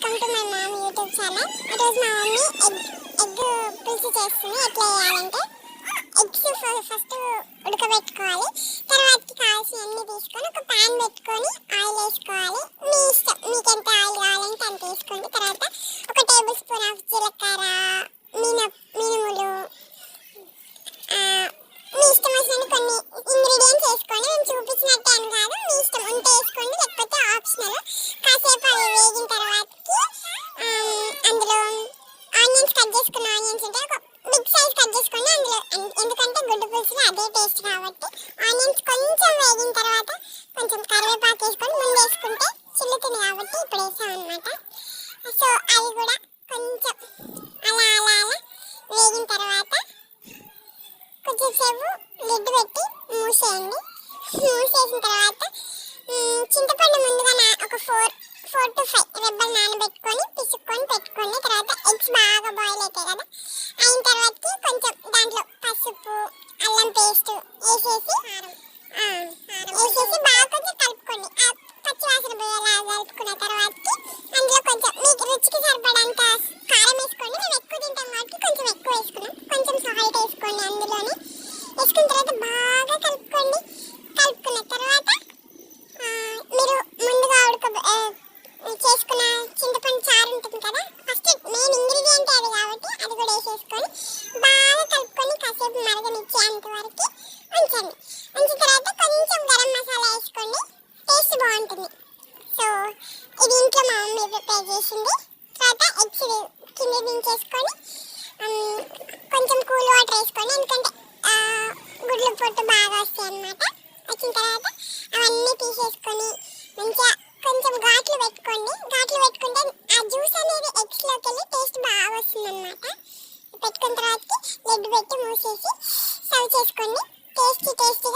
Welcome to my mom YouTube channel. ఈరోజు మా mummy egg egg పులుసు చేస్తుంది. ఎట్లా చేయాలంటే ఎగ్స్ ఫస్ట్ ఉడకబెట్టుకోవాలి. తర్వాతకి కావాల్సిన అన్ని తీసుకొని ఒక ప్యాన్ పెట్టుకొని ఆయిల్ వేసుకోవాలి. మీ ఇష్టం మీకు ఎంత ఆయిల్ కావాలంటే అంత వేసుకోండి. తర్వాత ఒక టేబుల్ స్పూన్ ఆఫ్ జీలకర్ర మిన మినుములు మీ ఇష్టం వచ్చిన కొన్ని ఇంగ్రీడియంట్స్ వేసుకోండి. నేను చూపించినట్టే అని కాదు మీ ఇష్టం ఉంటే వేసుకోండి. లేకపోతే ఆప్షనల్ కాసేపు అవి వేగిన తర్వాత ఆమ్, అందులో ఆనియన్స్ కట్ చేసుకున్న ఆనియన్స్ ఉంటే ఒక బిగ్ సైజ్ కట్ చేసుకోండి అందులో ఎన్- ఎందుకంటే గుడ్డు పులుసులో అదే టేస్ట్ కాబట్టి ఆనియన్స్ కొంచెం వేగిన తర్వాత కొంచెం కరివేపాకు వేసుకొని ముందు వేసుకుంటే చిల్లుతుంది కాబట్టి ఇప్పుడు వేసాం అనమాట సో అవి కూడా కొంచెం అలా అలా అలా వేగిన తర్వాత కొంచెంసేపు లిడ్ పెట్టి మూసేయండి చేసిన తర్వాత చింతపండు ముందుగా ఒక ఫోర్ ఫోర్ టు ఫైవ్ రెబ్బలు నానబెట్టుకొని పిసుక్కొని పెట్టుకోండి తర్వాత ఎగ్స్ బాగా బాయిల్ అవుతాయి కదా అయిన తర్వాతకి కొంచెం దాంట్లో పసుపు అల్లం పేస్ట్ వేసేసి వేసేసి బాగా కొంచెం కలుపుకోండి ఆ పచ్చి వాసన పోయేలా కలుపుకున్న తర్వాతకి అందులో కొంచెం మీకు రుచికి సరిపడంత కారం వేసుకోండి మేము ఎక్కువ తింటాం కాబట్టి కొంచెం ఎక్కువ వేసుకున్నాం. కొంచెం సాల్ట్ వేసుకోండి అందులోనే వేసుకున్న తర్వాత బాగా కలుపుకోండి కలుపుకున్న తర్వాత ఆ, మీరు ముందుగా ఉడక ఆ, చేసుకున్న చింతపండు చారు ఉంటుంది కదా ఫస్ట్ మెయిన్ ఇంగ్రీడియంట్ అది కాబట్టి అది కూడా వేసేసుకొని బాగా కలుపుకొని కాసేపు మరగనిచ్చేంత వరకు ఉంచండి. ఉంచిన తర్వాత కొంచెం గరం మసాలా వేసుకోండి టేస్ట్ బాగుంటుంది. సో ఇది ఇంట్లో మా మమ్మీ ప్రిపేర్ చేసింది. తర్వాత ఎగ్స్ కింద దించేసుకొని కొంచెం కూల్ వాటర్ వేసుకొని ఎందుకంటే గుడ్లు పొట్టు బాగా వస్తాయి అన్నమాట. వచ్చిన తర్వాత అవన్నీ తీసేసుకొని మంచిగా కొంచెం ఘాట్లు పెట్టుకోండి. ఘాట్లు పెట్టుకుంటే ఆ జ్యూస్ అనేది ఎగ్స్లోకి వెళ్ళి టేస్ట్ బాగా వస్తుంది అనమాట పెట్టుకున్న తర్వాత లెడ్ పెట్టి మూసేసి సర్వ్ చేసుకోండి టేస్టీ టేస్టీ